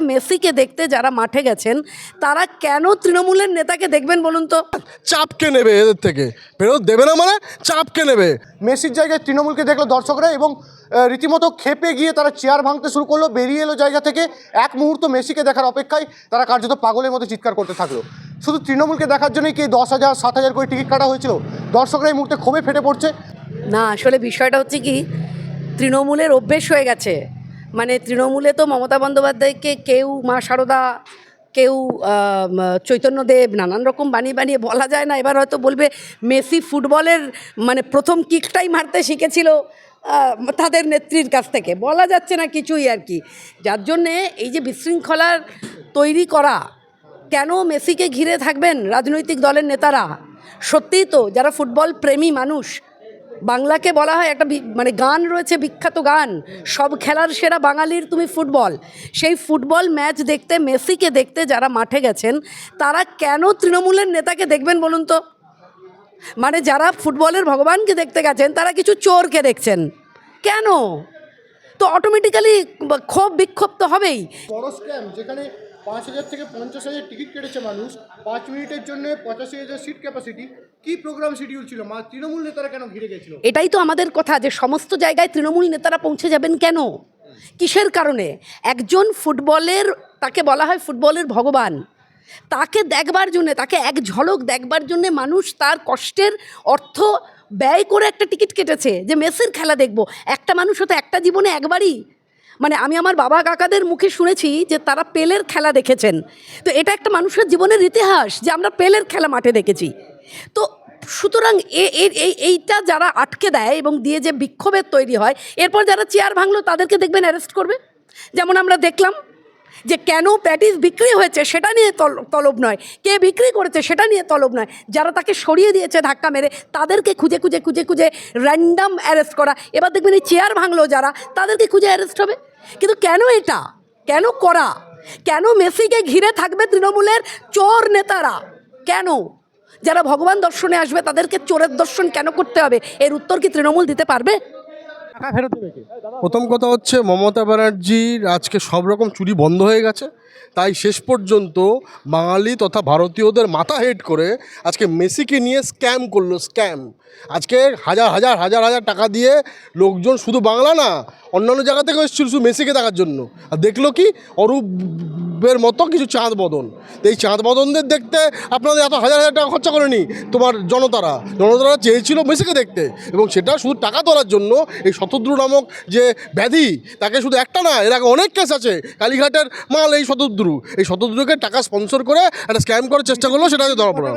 মেসিকে দেখতে যারা মাঠে গেছেন তারা কেন তৃণমূলের নেতাকে দেখবেন বলুন তো? চাপকে নেবে এদের থেকে। ফেরত দেবে না মানে চাপকে নেবে। মেসির জায়গায় তৃণমূলকে দেখল দর্শকরা এবং রীতিমতো খেপে গিয়ে তারা চেয়ার ভাঙতে শুরু করল বেরিয়ে এলো জায়গা থেকে। এক মুহূর্ত মেসিকে দেখার অপেক্ষায় তারা কার্যত পাগলের মতো চিৎকার করতে থাকল। শুধু তৃণমূলকে দেখার জন্যই কি দশ হাজার সাত হাজার করে টিকিট কাটা হয়েছিল? দর্শকরা এই মুহূর্তে ক্ষোভে ফেটে পড়ছে। না আসলে বিষয়টা হচ্ছে কি তৃণমূলের অভ্যেস হয়ে গেছে। মানে তৃণমূলে তো মমতা বন্দ্যোপাধ্যায়কে কেউ মা সারদা, কেউ চৈতন্যদেব, নানান রকম বানিয়ে বানিয়ে বলা যায় না। এবার হয়তো বলবে মেসি ফুটবলের মানে প্রথম কিকটাই মারতে শিখেছিল তাদের নেত্রীর কাছ থেকে। বলা যাচ্ছে না কিছুই আর কি। যার জন্যে এই যে বিশৃঙ্খলার তৈরি করা, কেন মেসিকে ঘিরে থাকবেন রাজনৈতিক দলের নেতারা? সত্যিই তো যারা ফুটবল প্রেমী মানুষ বাংলাকে বলা হয় একটা মানে গান রয়েছে, বিখ্যাত গান। সব খেলার সেরা বাঙালির তুমি ফুটবল। সেই ফুটবল ম্যাচ দেখতে, মেসিকে দেখতে যারা মাঠে গেছেন, তারা কেন তৃণমূলের নেতাকে দেখবেন বলুন তো? মানে যারা ফুটবলের ভগবানকে দেখতে গেছেন, তারা কিছু চোরকে দেখছেন। কেন? তো অটোমেটিক্যালি ক্ষোভ বিক্ষোভ তো হবেই। যেখানে পাঁচ হাজার থেকে পঞ্চাশ হাজার টিকিট কেটেছে মানুষ। পাঁচ মিনিটের জন্য পঁচাশি হাজার সিট ক্যাপাসিটি কি প্রোগ্রাম শিডিউল ছিল? মা, তৃণমূল নেতারা কেন ঘিরে গেছিল? এটাই তো আমাদের কথা যে সমস্ত জায়গায় তৃণমূল নেতারা পৌঁছে যাবেন কেন? কিসের কারণে? একজন ফুটবলের, তাকে বলা হয় ফুটবলের ভগবান। তাকে দেখবার জন্যে, তাকে এক ঝলক দেখবার জন্যে মানুষ তার কষ্টের অর্থ ব্যয় করে একটা টিকিট কেটেছে যে মেসির খেলা দেখব। একটা মানুষ হতো একটা জীবনে একবারই মানে আমি আমার বাবা কাকাদের মুখে শুনেছি যে তারা পেলের খেলা দেখেছেন। তো এটা একটা মানুষের জীবনের ইতিহাস যে আমরা পেলের খেলা মাঠে দেখেছি। তো সুতরাং এইটা যারা আটকে দেয় এবং দিয়ে যে বিক্ষোভের তৈরি হয়, এরপর যারা চেয়ার ভাঙলো তাদেরকে দেখবেন অ্যারেস্ট করবে। যেমন আমরা দেখলাম যে কেন প্যাটিস বিক্রি হয়েছে সেটা নিয়ে তল- তলব নয়। কে বিক্রি করেছে সেটা নিয়ে তলব নয়। যারা তাকে সরিয়ে দিয়েছে ধাক্কা মেরে, তাদেরকে খুঁজে খুঁজে খুঁজে খুঁজে র্যান্ডাম অ্যারেস্ট করা। এবার দেখবেন এই চেয়ার ভাঙলো যারা, তাদেরকে খুঁজে অ্যারেস্ট হবে। কিন্তু কেন এটা? কেন করা? কেন মেসিকে ঘিরে থাকবে তৃণমূলের চোর নেতারা? কেন? যারা ভগবান দর্শনে আসবে, তাদেরকে চোরের দর্শন কেন করতে হবে? এর উত্তর কি তৃণমূল দিতে পারবে? প্রথম কথা হচ্ছে মমতা ব্যানার্জির আজকে সব রকম চুরি বন্ধ হয়ে গেছে। তাই শেষ পর্যন্ত বাঙালি তথা ভারতীয়দের মাথা হেড করে আজকে মেসিকে নিয়ে স্ক্যাম করল, স্ক্যাম। আজকে হাজার হাজার হাজার হাজার টাকা দিয়ে লোকজন শুধু বাংলা না, অন্যান্য জায়গা থেকে এসেছিল শুধু মেসিকে দেখার জন্য। আর দেখল কি? অরূপের মতো কিছু চাঁদ বদন। এই চাঁদ বদনদের দেখতে আপনাদের এত হাজার হাজার টাকা খরচা করেনি তোমার জনতারা। জনতারা চেয়েছিল মেসিকে দেখতে এবং সেটা শুধু টাকা তোলার জন্য। এই শতদ্রু নামক যে ব্যাধি, তাকে শুধু একটা না, এর আগে অনেক কেস আছে। কালীঘাটের মাল এই শতদ্রু, এই শতদ্রুকে টাকা স্পন্সর করে একটা স্ক্যাম করার চেষ্টা করল সেটা হচ্ছে ধরা পড়া